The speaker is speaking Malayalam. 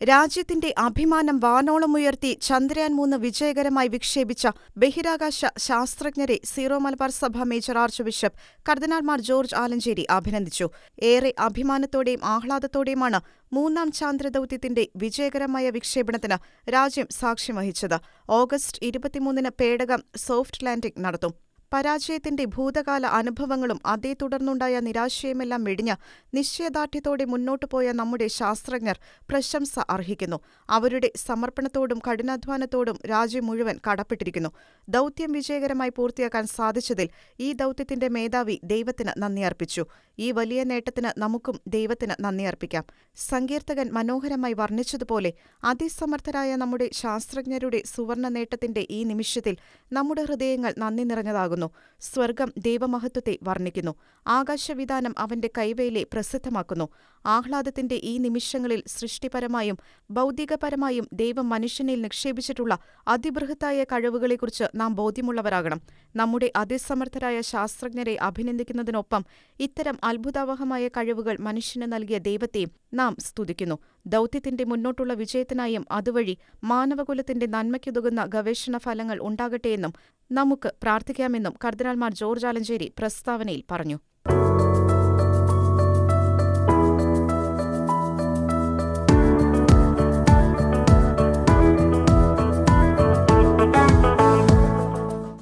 രാജ്യത്തിന്റെ അഭിമാനം വാനോളമുയർത്തി ചന്ദ്രയാൻ മൂന്ന് വിജയകരമായി വിക്ഷേപിച്ച ബഹിരാകാശ ശാസ്ത്രജ്ഞരെ സീറോ മലബാർ സഭ മേജർ ആർച്ച് ബിഷപ്പ് കർദനാൾമാർ ജോർജ് ആലഞ്ചേരി അഭിനന്ദിച്ചു. ഏറെ അഭിമാനത്തോടെയും ആഹ്ലാദത്തോടെയുമാണ് മൂന്നാം ചാന്ദ്രദൌത്യത്തിന്റെ വിജയകരമായ വിക്ഷേപണത്തിന് രാജ്യം സാക്ഷ്യം വഹിച്ചത്. ഓഗസ്റ്റ് ഇരുപത്തിമൂന്നിന് പേടകം സോഫ്റ്റ് ലാൻഡിംഗ് നടത്തും. പരാജയത്തിന്റെ ഭൂതകാല അനുഭവങ്ങളും അതേ തുടർന്നുണ്ടായ നിരാശയുമെല്ലാം വെടിഞ്ഞ് നിശ്ചയദാർഢ്യത്തോടെ മുന്നോട്ടുപോയ നമ്മുടെ ശാസ്ത്രജ്ഞർ പ്രശംസ അർഹിക്കുന്നു. അവരുടെ സമർപ്പണത്തോടും കഠിനാധ്വാനത്തോടും രാജ്യം മുഴുവൻ കടപ്പെട്ടിരിക്കുന്നു. ദൗത്യം വിജയകരമായി പൂർത്തിയാക്കാൻ സാധിച്ചതിൽ ഈ ദൗത്യത്തിന്റെ മേധാവി ദൈവത്തിന് നന്ദിയർപ്പിച്ചു. ഈ വലിയ നേട്ടത്തിന് നമുക്കും ദൈവത്തിന് നന്ദിയർപ്പിക്കാം. സങ്കീർത്തകൻ മനോഹരമായി വർണിച്ചതുപോലെ അതിസമർത്ഥരായ നമ്മുടെ ശാസ്ത്രജ്ഞരുടെ സുവർണ നേട്ടത്തിന്റെ ഈ നിമിഷത്തിൽ നമ്മുടെ ഹൃദയങ്ങൾ നന്ദി നിറഞ്ഞതാകുന്നു. സ്വർഗം ദൈവമഹത്വത്തെ വർണിക്കുന്നു. ആകാശവിധാനം അവന്റെ കൈവേലെ പ്രസിദ്ധമാക്കുന്നു. ആഹ്ലാദത്തിന്റെ ഈ നിമിഷങ്ങളിൽ സൃഷ്ടിപരമായും ബൗദ്ധികപരമായും ദൈവം മനുഷ്യനിൽ നിക്ഷേപിച്ചിട്ടുള്ള അതിബൃഹത്തായ കഴിവുകളെക്കുറിച്ച് നാം ബോധ്യമുള്ളവരാകണം. നമ്മുടെ അതിസമർത്ഥരായ ശാസ്ത്രജ്ഞരെ അഭിനന്ദിക്കുന്നതിനൊപ്പം ഇത്തരം അത്ഭുതാവഹമായ കഴിവുകൾ മനുഷ്യന് നൽകിയ ദൈവത്തെയും നാം സ്തുതിക്കുന്നു. ദൗത്യത്തിന്റെ മുന്നോട്ടുള്ള വിജയത്തിനായും അതുവഴി മാനവകുലത്തിന്റെ നന്മയ്ക്കുതകുന്ന ഗവേഷണഫലങ്ങൾ ഉണ്ടാകട്ടെയെന്നും നമുക്ക് പ്രാർത്ഥിക്കാമെന്നും കർദിനാൾമാർ ജോർജ് ആലഞ്ചേരി പ്രസ്താവനയിൽ പറഞ്ഞു.